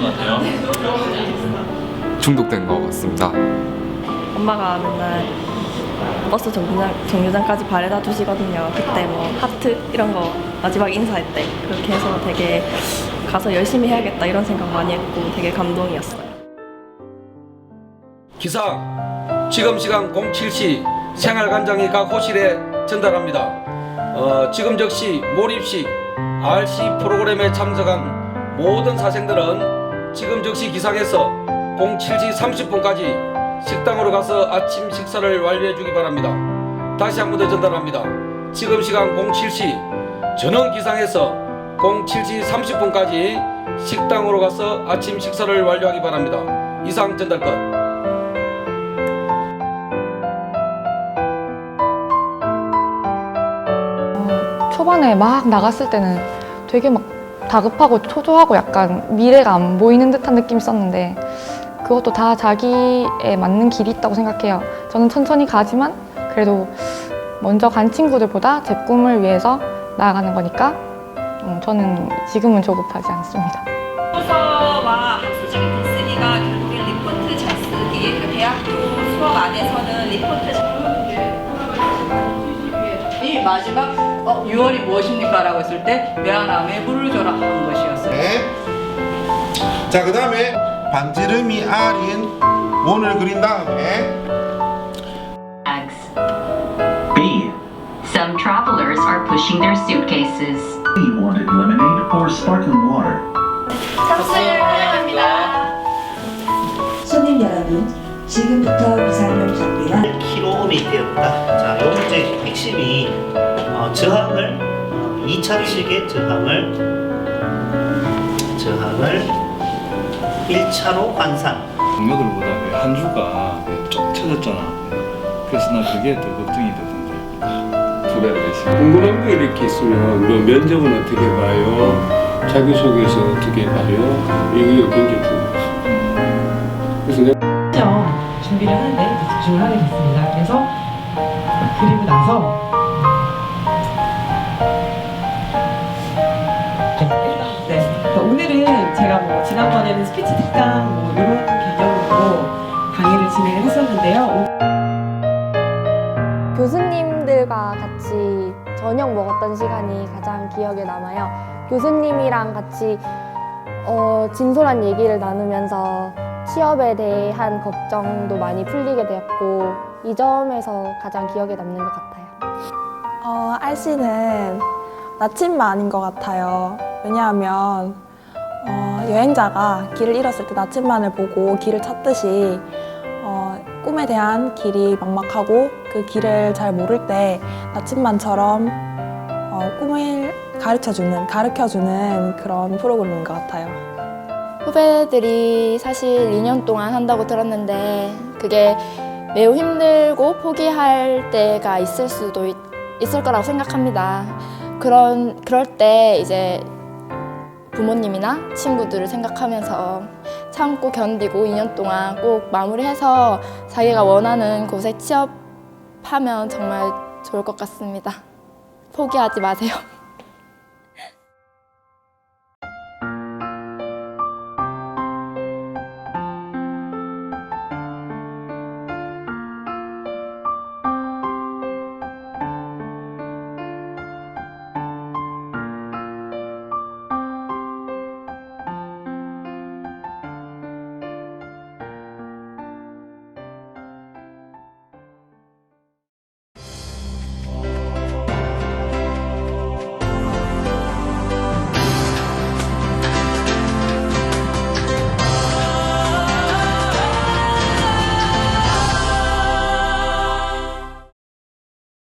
것 같아요? 중독된 것 같습니다. 엄마가 맨날 버스 정류장, 정류장까지 바래다 주시거든요. 그때 뭐 하트 이런 거 마지막 인사할 때 그렇게 해서 되게 가서 열심히 해야겠다 이런 생각 많이 했고 되게 감동이었어요. 기상 지금 시간 07시 생활관장이 각 호실에 전달합니다. 어, 지금 즉시 몰입식 RC 프로그램에 참석한 모든 사생들은 지금 즉시 기상에서 07시 30분까지 식당으로 가서 아침 식사를 완료해 주기 바랍니다. 다시 한 번 더 전달합니다. 지금 시간 07시 전원 기상에서 07시 30분까지 식당으로 가서 아침 식사를 완료하기 바랍니다. 이상 전달 끝. 초반에 막 나갔을 때는 되게 막 다급하고 초조하고 약간 미래가 안 보이는 듯한 느낌이 있었는데 그것도 다 자기에 맞는 길이 있다고 생각해요. 저는 천천히 가지만 그래도 먼저 간 친구들보다 제 꿈을 위해서 나아가는 거니까 음, 저는 지금은 조급하지 않습니다. 도서와 학술적인 글쓰기가 결국엔 리포트 잘 쓰기, 그 대학교 수업 안에서는 리포트 잘이 마지막 어, 6월이 무엇입니까? 라고 했을 때 외환함에 물을 줘라 하는 것이었어요. 네. 자, 그 다음에 반지름이 R인 원을 그린 다음에 bags. B. Some travelers are pushing their suitcases. You wanted lemonade or sparkling 핵심이 어, 저항을 어, 2차식의 저항을 저항을 1차로 환산. 동료들보다 왜한 주가 쭉 쳐졌잖아. 그래서 난 그게 더 걱정이 되던데. 두 배로 되시 궁금한 거 이렇게 있으면 뭐 면접은 어떻게 봐요? 자기소개서 어떻게 봐요? 이거 굉장히 궁금했어요. 그래서 내가 준비를 하는데 집중을 하게 됐습니다. 그래서 그리고 나서 네. 그러니까 오늘은 제가 뭐 지난번에는 스피치 특강 뭐 이런 개념으로 강의를 진행을 했었는데요. 교수님들과 같이 저녁 먹었던 시간이 가장 기억에 남아요. 교수님이랑 같이 어, 진솔한 얘기를 나누면서 취업에 대한 걱정도 많이 풀리게 되었고 이 점에서 가장 기억에 남는 것 같아요. 어, RC는 나침반인 것 같아요. 왜냐하면 어, 여행자가 길을 잃었을 때 나침반을 보고 길을 찾듯이 어, 꿈에 대한 길이 막막하고 그 길을 잘 모를 때 나침반처럼 어, 꿈을 가르쳐주는, 가르쳐주는 그런 프로그램인 것 같아요. 후배들이 사실 2년 동안 한다고 들었는데 그게 매우 힘들고 포기할 때가 있을 수도 있, 있을 거라고 생각합니다. 그런 그럴 때 이제 부모님이나 친구들을 생각하면서 참고 견디고 2년 동안 꼭 마무리해서 자기가 원하는 곳에 취업하면 정말 좋을 것 같습니다. 포기하지 마세요.